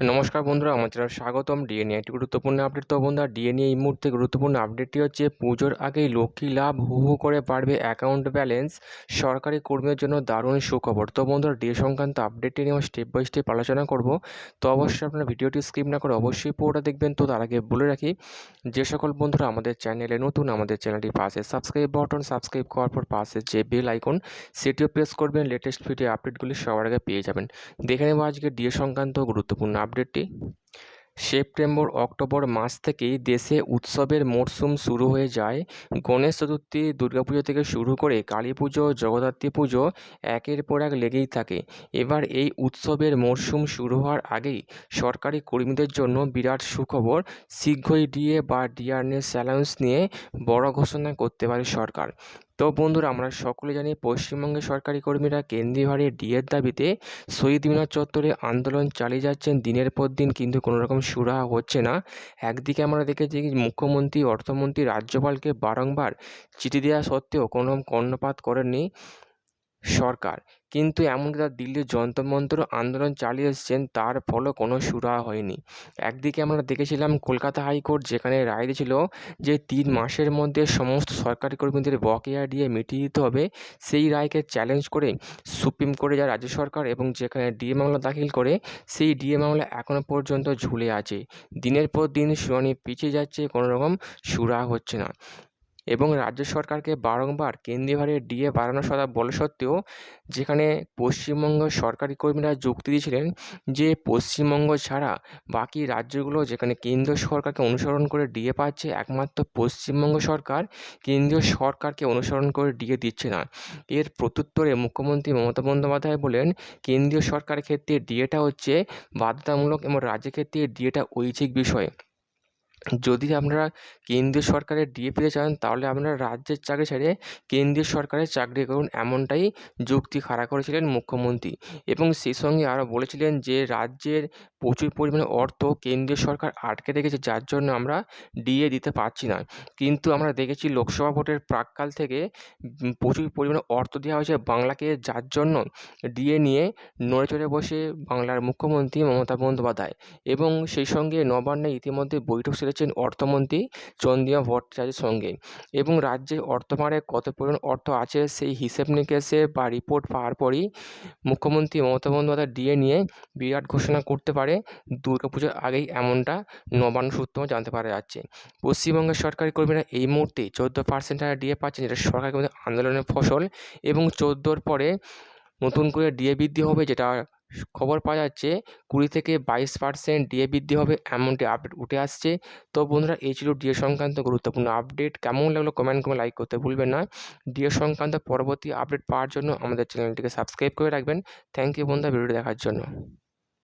নমস্কার বন্ধুরা, আমার চ্যানেল স্বাগতম। ডিএনএ একটি গুরুত্বপূর্ণ আপডেট তো বন্ধুরা ডিএনএ এই মুহূর্তে গুরুত্বপূর্ণ আপডেটটি হচ্ছে, পুজোর আগেই লক্ষ্মী লাভ হু হু করে বাড়বে অ্যাকাউন্ট ব্যালেন্স সরকারি কর্মীদের জন্য দারুণ সুখবর। তো বন্ধুরা ডিএ সংক্রান্ত আপডেটটি নিয়ে স্টেপ বাই স্টেপ আলোচনা করব। তো অবশ্যই আপনারা ভিডিওটি স্কিপ না করে অবশ্যই পুরোটা দেখবেন। তো তার আগে বলে রাখি, যে সকল বন্ধুরা আমাদের চ্যানেলে নতুন, আমাদের চ্যানেলটি পাশে সাবস্ক্রাইব বাটন সাবস্ক্রাইব করার পর পাশে যে বেল আইকন সেটিও প্রেস করবেন। লেটেস্ট ভিডিও আপডেটগুলি সবার আগে পেয়ে যাবেন। দেখে নেব আজকে ডিএ সংক্রান্ত গুরুত্বপূর্ণ আপডেটটি। সেপ্টেম্বর, অক্টোবর মাস থেকেই দেশে উৎসবের মরশুম শুরু হয়ে যায়। গণেশ চতুর্থী, দুর্গাপুজো থেকে শুরু করে কালী পুজো, জগদ্ধাত্রী পুজো একের পর এক লেগেই থাকে। এবার এই উৎসবের মরশুম শুরু হওয়ার আগেই সরকারি কর্মীদের জন্য বিরাট সুখবর শীঘ্রই ডিএ বা ডিআরএস অ্যালাউন্স নিয়ে বড় ঘোষণা করতে পারে সরকার। তো বন্ধুরা, আমরা সকলে জানি পশ্চিমবঙ্গের সরকারি কর্মীরা কেন্দ্রীয় হারে ডিএর দাবিতে শহীদ মিনার চত্বরে আন্দোলন চালিয়ে যাচ্ছেন। দিনের পর দিন কিন্তু কোনো রকম সুরাহা হচ্ছে না। একদিকে আমরা দেখেছি মুখ্যমন্ত্রী, অর্থমন্ত্রী রাজ্যপালকে বারংবার চিঠি দেওয়া সত্ত্বেও কোনো কর্ণপাত করেননি। সরকার। কিন্তু এমনকি তারা দিল্লির যন্ত্র মন্ত্র আন্দোলন চালিয়ে এসছেন, তার ফলেও কোনো সুরাহা হয়নি। একদিকে আমরা দেখেছিলাম কলকাতা হাইকোর্ট, যেখানে রায় দিয়েছিল যে তিন মাসের মধ্যে সমস্ত সরকারি কর্মীদের বকেয়া দিয়ে মিটিয়ে দিতে হবে, সেই রায়কে চ্যালেঞ্জ করে সুপ্রিম কোর্টে যায় রাজ্য সরকার এবং যেখানে ডিএ মামলা দাখিল করে, সেই ডিএ মামলা এখনও পর্যন্ত ঝুলে আছে। দিনের পর দিন শুনানি পিছিয়ে যাচ্ছে, কোনো রকম সুরাহা হচ্ছে না। এবং রাজ্য সরকারকে বারংবার কেন্দ্রীয় হারে ডিএ বাড়ানোর কথা বলা সত্ত্বেও যেখানে পশ্চিমবঙ্গ সরকারি কর্মীরা যুক্তি দিয়েছিলেন যে পশ্চিমবঙ্গ ছাড়া বাকি রাজ্যগুলো যেখানে কেন্দ্রীয় সরকারকে অনুসরণ করে ডিএ পাচ্ছে একমাত্র পশ্চিমবঙ্গ সরকার, কেন্দ্রীয় সরকারকে অনুসরণ করে ডিএ দিচ্ছে না। এর প্রত্যুত্তরে মুখ্যমন্ত্রী মমতা বন্দ্যোপাধ্যায় বলেন, কেন্দ্রীয় সরকারের ক্ষেত্রে ডিএটা হচ্ছে বাধ্যতামূলক এবং রাজ্যের ক্ষেত্রে ডিএটা ঐচ্ছিক বিষয়। যদি আপনারা কেন্দ্রীয় সরকারের ডিএ চান তাহলে আপনারা রাজ্যের চাকরি ছেড়ে কেন্দ্রীয় সরকারের চাকরি করুন এমনটাই যুক্তি খাড়া করেছিলেন মুখ্যমন্ত্রী। এবং সেই সঙ্গে আরও বলেছিলেন যে, রাজ্যের প্রচুর পরিমাণে অর্থ কেন্দ্রীয় সরকার আটকে রেখেছে, যার জন্য আমরা ডিএ দিতে পারছি না। কিন্তু আমরা দেখেছি লোকসভা ভোটের প্রাককাল থেকে প্রচুর পরিমাণে অর্থ দেওয়া হয়েছে বাংলাকে, যার জন্য ডিএ নিয়ে নড়ে চড়ে বসে বাংলার মুখ্যমন্ত্রী মমতা বন্দ্যোপাধ্যায় এবং সেই সঙ্গে নবান্নে ইতিমধ্যে বৈঠক সেরেছেন অর্থমন্ত্রী চন্দ্রিমা ভট্টাচার্যের সঙ্গে। এবং রাজ্যে অর্থভারে কত পরিমাণ অর্থ আছে সেই হিসেব নিকেশে বা রিপোর্ট পাওয়ার পরই মুখ্যমন্ত্রী মমতা বন্দ্যোপাধ্যায় ডিএ নিয়ে বিরাট ঘোষণা করতে পারে দুর্গা পুজোর আগেই এমনটা নবান্ন সূত্র জানতে পারা যাচ্ছে। পশ্চিমবঙ্গের সরকারি কর্মীরা এই মুহূর্তে চোদ্দ পার্সেন্ট হারে ডিএ পাচ্ছেন, যেটা সরকারি কর্মীদের আন্দোলনের ফসল এবং চোদ্দোর পরে নতুন করে ডিএ বৃদ্ধি হবে, যেটা খবর পাওয়া যাচ্ছে কুড়ি থেকে বাইশ পার্সেন্ট ডিএ বৃদ্ধি হবে এমনটি আপডেট উঠে আসছে। তো বন্ধুরা, এই ছিল ডিএ সংক্রান্ত গুরুত্বপূর্ণ আপডেট কেমন লাগল কমেন্ট করে লাইক করতে ভুলবেন না। ডিএ সংক্রান্ত পরবর্তী আপডেট পাওয়ার জন্য আমাদের চ্যানেলটিকে সাবস্ক্রাইব করে রাখবেন। থ্যাংক ইউ বন্ধুরা, ভিডিওটি দেখার জন্য।